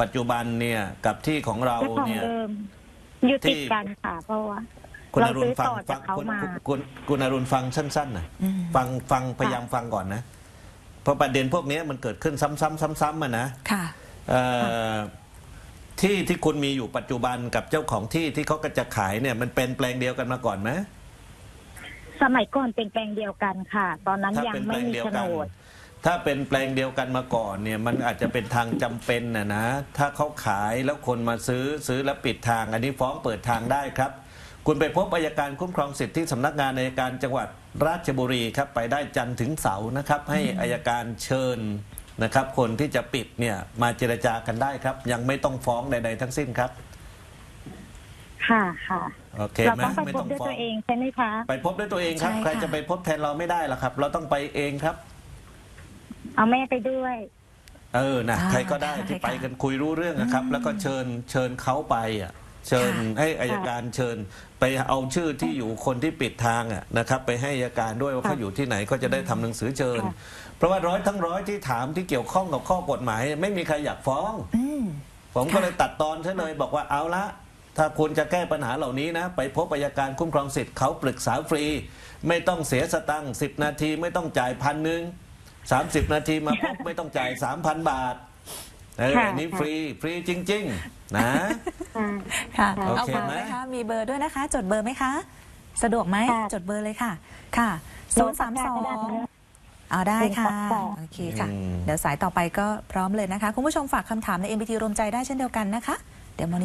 ปัจจุบันเนี่ยกับที่ของเราเจ้าของเนี่ย เดิมอยู่ติดที่ กันค่ะ เพราะว่าคุณเราอรุซื้ณอฟังต่อฟัจากเขาคุณมาคุณคุณคุณอรุณฟังสั้นๆนะอืม ฟังฟังพยายามฟังก่อนนะ เพราะประเด็นพวกนี้มันเกิดขึ้นซ้ำๆซ้ำๆมานะ ค่ะ เอ่อที่ที่คุณมีอยู่ปัจจุบันกับเจ้าของที่ที่เขาก็จะขายเนี่ยมันเป็นแปลงเดียวกันมาก่อนไหมสมัยก่อนเป็นแปลงเดียวกันค่ะ ตอนนั้นถ้ายังเป็นแปไม่ลงมีเดียวโฉนกัน ด ถ้าเป็นแปลงเดียวกันมาก่อนเนี่ยมันอาจจะเป็นทางจำเป็นนะนะ ถ้าเขาขายแล้วคนมาซื้อซื้อแล้วปิดทาง อันนี้ฟ้องเปิดทางได้ครับ คุณไปพบอายการคุ้มครองสิทธิที่สำนักงานอายการจังหวัดราชบุรีครับไปได้จันทร์ถึงเสาร์นะครับ ให้อายการเชิญนะครับ คนที่จะปิดเนี่ยมาเจรจากันได้ครับ ยังไม่ต้องฟ้องใดๆทั้งสิ้นครับ ค่ะค่ะโอเคเราไหมต้องไปไม่พบต้องด้วยฟ้อตังวเองใช่ไหมคะ ไปพบด้วยตัวเองครับใช่ใครค่ะจะไปพบแทนเราไม่ได้หรอกครับ เราต้องไปเองครับ เอาแม่ไปด้วย เออนะอ่าใครก็ได้ได้ที่ไปค่ะกันคุยรู้เรื่องนะครับ แล้วก็เชิญเชิญเขาไปอะเชิญค่ะ ให้อายการเชิญ ไปเอาชื่อที่อยู่คนที่ปิดทางอะนะครับ ไปให้อายการด้วยว่าค่ะเขาอยู่ที่ไหนก็จะได้ทำหนังสือเชิญค่ะเพราะว่าร้อยทั้งร้อยที่ถามที่เกี่ยวข้องกับข้อกฎหมาย ไม่มีใครอยากฟ้อง อืม ผมก็ค่ะ เลยตัดตอนซะเลยบอกว่าเอาละ ถ้าคุณจะแก้ปัญหาเหล่านี้นะ ไปพบอัยการคุ้มครองสิทธิ์เขาปรึกษาฟรี ไม่ต้องเสียสตังค์สินาทีไม่ต้องจ่ายพันหนึ่ง สามสิบนาทีมาพบไม่ต้องจ่ายสามพันบาทเออค่ะอันนี้ค่ะ ฟรีฟรีจริง ๆ นะ ค่ะ ค่ะโอเอาเคเบอร์ไหม ไหมคะมีเบอร์ด้วยนะคะ จดเบอร์ไหมคะ สะดวกไหมค่ะจดเบอร์เลยค่ะ ค่ะโทศูรนย์ศัสาพมท์สองได้ไหมเอาได้ค่ะศูนย์สามสอง โอเคค่ะ อืม เดี๋ยวสายต่อไปก็พร้อมเลยนะคะ คุณผู้ชมฝากคำถามใน MBT รวมใจได้เช่นเดียวกันนะคะ เดี๋ยวมอนิ